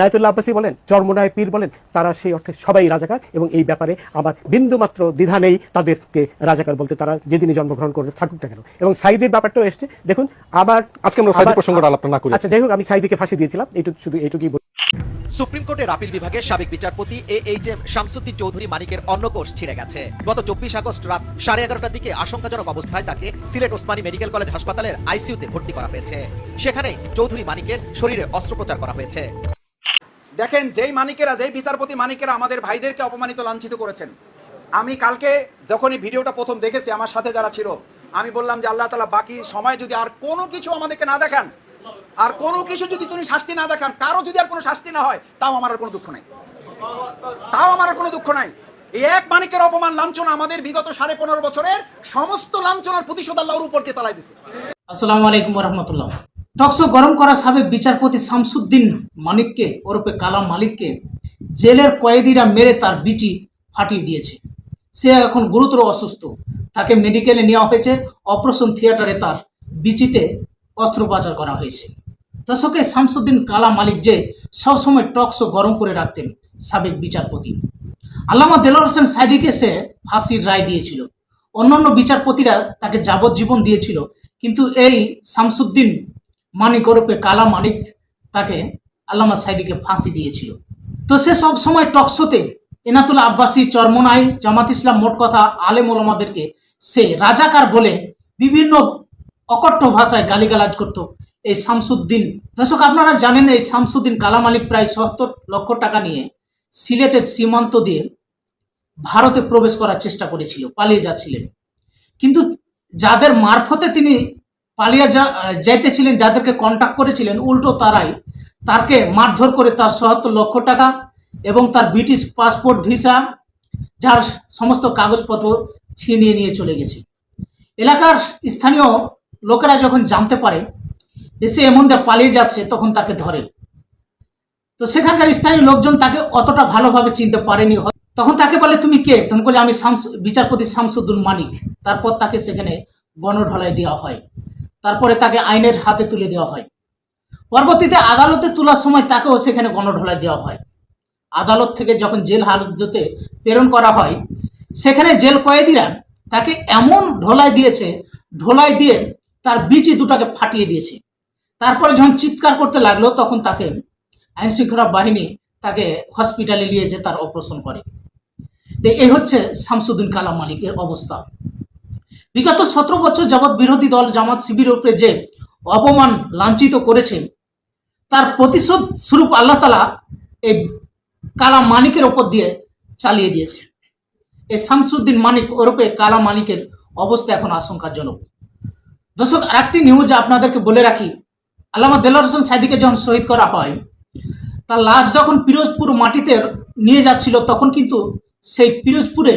নায়তুল্লাহ আব্বাসী বলেন চরমোনায় পীর বলেন তারা সেই অর্থে সবাই রাজাকার এবং এই ব্যাপারে আমার বিন্দুমাত্র দ্বিধা নেই তাদেরকে রাজাকার বলতে তারা যেদিনই জন্মগ্রহণ করে থাকুক না কেন। এবং সাইদের ব্যাপারটাও এসছে। দেখুন আবার আজকে আমরা সাইদি আবার- প্রসঙ্গটা আলাপটা না করি। আচ্ছা হোক আমি সাইদিকে ফাঁসি দিয়েছিলাম। এইটুকু শুধু এইটুকুই বল- সুপ্রিম কোর্টের আপিল বিভাগের সাবেক বিচারপতি A H M Shamsuddin Chowdhury মানিকের অন্নকোষ ছিঁড়ে গেছে। গত চব্বিশ আগস্ট রাত সাড়ে এগারোটার দিকে আশঙ্কাজনক অবস্থায় তাকে সিলেট ওসমানী মেডিকেল কলেজ হাসপাতালের আইসিইউতে ভর্তি করা হয়েছে। সেখানে চৌধুরী মানিকের শরীরে অস্ত্রোপচার করা হয়েছে। দেখেন, যেই মানিকেরা, যেই বিচারপতি মানিকেরা আমাদের ভাইদেরকে অপমানিত, লাঞ্ছিত করেছেন, আমি কালকে যখন এই ভিডিওটা প্রথম দেখেছি, আমার সাথে যারা ছিল, আমি বললাম যে আল্লাহ তালা বাকি সময় যদি আর কোনো কিছু আমাদেরকে না দেখান, আর কোনো কিছু যদি তুমি শাস্তি না দেখান, কারও যদি আর কোনো শাস্তি না হয়, তাও আমার আর কোনো দুঃখ নাই। তাও আমার আর কোনো দুঃখ নাই। এই এক মানিকের অপমান, লাঞ্ছনা আমাদের বিগত সাড়ে পনেরো বছরের সমস্ত লাঞ্ছনার প্রতিশোধ আল্লাহর উপরকে চালাই দিছে। আসসালামু আলাইকুম রহমতুল্লাহ। টকশো গরম করা সাবেক বিচারপতি শামসুদ্দিন মানিককে, ওরফে কালাম মালিককে জেলের কয়েদিরা মেরে তার বিচি ফাটিয়ে দিয়েছে। সে এখন গুরুতর অসুস্থ। তাকে মেডিকেলে নেওয়া হয়েছে। অপারেশন থিয়েটারে তার বিচিতে অস্ত্রোপচার করা হয়েছে। দর্শকে শামসুদ্দিন কালা মালিক যে সবসময় টকশো গরম করে রাখতেন সাবেক বিচারপতি। আল্লামা দেলোয়ার হোসেন সাইদিকে সে ফাঁসির রায় দিয়েছিল। অন্যান্য বিচারপতিরা তাকে যাবজ্জীবন দিয়েছিল। কিন্তু এই শামসুদ্দিন মানিক ওরফে কালা মানিক তাকে আল্লামা সাইদিকে ফাঁসি দিয়েছিল। তো সে সব সময় টকশোতে এনাতুল আব্বাসী, চরমনাই, জামাত ইসলাম মোট কথা আলেম ওলামাদেরকে সে রাজাকার বলে বিভিন্ন অকট্ট ভাষায় গালিগালাজ করত। এই শামসুদ্দিন, দর্শক আপনারা জানেন এই শামসুদ্দিন কালা মালিক প্রায় সত্তর লক্ষ টাকা নিয়ে সিলেটের সীমান্ত দিয়ে ভারতে প্রবেশ করার চেষ্টা করেছিল, পালিয়ে যাচ্ছিলেন। কিন্তু যাদের মারফতে তিনি পালিয়ে যা যাইতেছিলেন, যাদেরকে কন্ট্যাক্ট করেছিলেন, উল্টো তারাই তাকে মারধর করে তার সত্তর লক্ষ টাকা এবং তার ব্রিটিশ পাসপোর্ট ভিসা যার সমস্ত কাগজপত্র ছিনিয়ে নিয়ে চলে গেছে। এলাকার স্থানীয় লোকেরা যখন জানতে পারে যে সে এমন দিয়ে পালিয়ে যাচ্ছে, তখন তাকে ধরে। তো সেখানকার স্থানীয় লোকজন তাকে অতটা ভালোভাবে চিনতে পারেনি। তখন তাকে বলে, তুমি কে? তখন বলে, আমি শামস, বিচারপতি শামসুদ্দুল মানিক। তারপর তাকে সেখানে গণঢলায় দেওয়া হয়। তারপরে তাকে আইনের হাতে তুলে দেওয়া হয়। পরবর্তীতে আদালতে তোলার সময় তাকেও সেখানে গণঢলায় দেওয়া হয়। আদালত থেকে যখন জেল হাজতে প্রেরণ করা হয়, সেখানে জেল কয়েদিরা তাকে এমন ঢোলাই দিয়েছে ঢোলাই দিয়ে তার বিচি দুটাকে ফাটিয়ে দিয়েছে। তারপরে যখন চিৎকার করতে লাগল, তখন তাকে আইন শৃঙ্খলা বাহিনী তাকে হসপিটালে নিয়ে যে তার অপারেশন করে। তো এই হচ্ছে শামসুদ্দিন কালাম মালিকের অবস্থা। বিগত সতেরো বছর যাবৎ বিরোধী দল জামাত শিবির উপরে যে অপমান লাঞ্ছিত করেছে, তার প্রতিশোধ স্বরূপ আল্লাহ তালা এই কালা মানিকের ওপর দিয়ে চালিয়ে দিয়েছে। এই শামসুদ্দিন মানিক ওরূপে কালা মানিকের অবস্থা এখন আশঙ্কাজনক। দর্শক, আরেকটি নিউজ আপনাদেরকে বলে রাখি, আল্লামা দেলার হোসেন সাইদিকে যখন শহীদ করা হয়, তার লাশ যখন পিরোজপুর মাটিতে নিয়ে যাচ্ছিল, তখন কিন্তু সেই পিরোজপুরে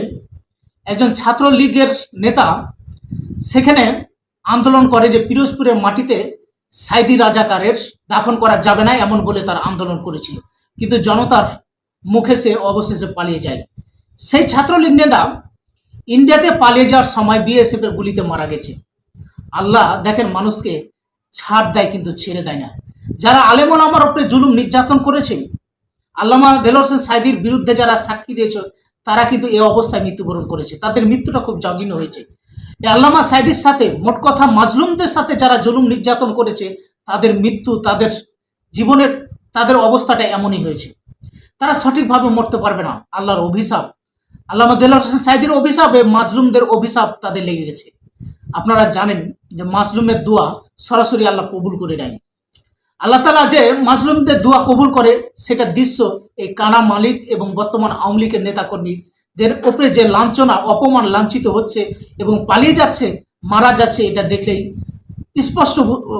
একজন ছাত্রলীগের নেতা সেখানে আন্দোলন করে যে পিরোজপুরের মাটিতে সাইদি রাজাকারের দাফন করা যাবে না এমন বলে তার আন্দোলন করেছিল। কিন্তু জনতার মুখে সে অবশেষে পালিয়ে যায়। সেই ছাত্রলীগ নেতা ইন্ডিয়াতে পালিয়ে যাওয়ার সময় বিএসএফ এর গুলিতে মারা গেছে। আল্লাহ দেখেন মানুষকে ছাড় দেয় কিন্তু ছেড়ে দেয় না। যারা আলেমন আমার উপরে জুলুম নির্যাতন করেছে, আল্লামা দেলোর হোসেন সাইদির বিরুদ্ধে যারা সাক্ষী দিয়েছে, তারা কিন্তু এ অবস্থায় মৃত্যুবরণ করেছে। তাদের মৃত্যুটা খুব জঘন্য হয়েছে। আল্লামা সাইদির সাথে মোট কথা মাজলুমদের সাথে যারা জুলুম নির্যাতন করেছে, তাদের মৃত্যু, তাদের জীবনের, তাদের অবস্থাটা এমনই হয়েছে। তারা সঠিকভাবে মরতে পারবে না, আল্লাহর অভিশাপ। আল্লামা দেলোর হোসেন সাইদির অভিশাপে মাজলুমদের অভিশাপ তাদের লেগে গেছে। আপনারা জানেন যে মাসলুমের দোয়া সরাসরি আল্লাহ কবুল করে নেয়। আল্লাহ তালা যে মাজলুমদের দোয়া কবুল করে, সেটা দৃশ্য এই কানা মালিক এবং বর্তমান আওয়ামী লীগের নেতাকর্মীদের ওপরে যে লাঞ্ছনা, অপমান লাঞ্ছিত হচ্ছে এবং পালিয়ে যাচ্ছে, মারা যাচ্ছে, এটা দেখলেই স্পষ্ট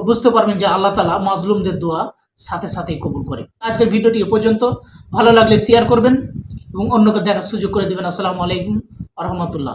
বুঝতে পারবেন যে আল্লাহ তালা মাজলুমদের দোয়া সাথে সাথেই কবুল করে। আজকের ভিডিওটি এ পর্যন্ত। ভালো লাগলে শেয়ার করবেন এবং অন্যকে দেখার সুযোগ করে দেবেন। আসসালামু আলাইকুম রহমতুল্লাহ।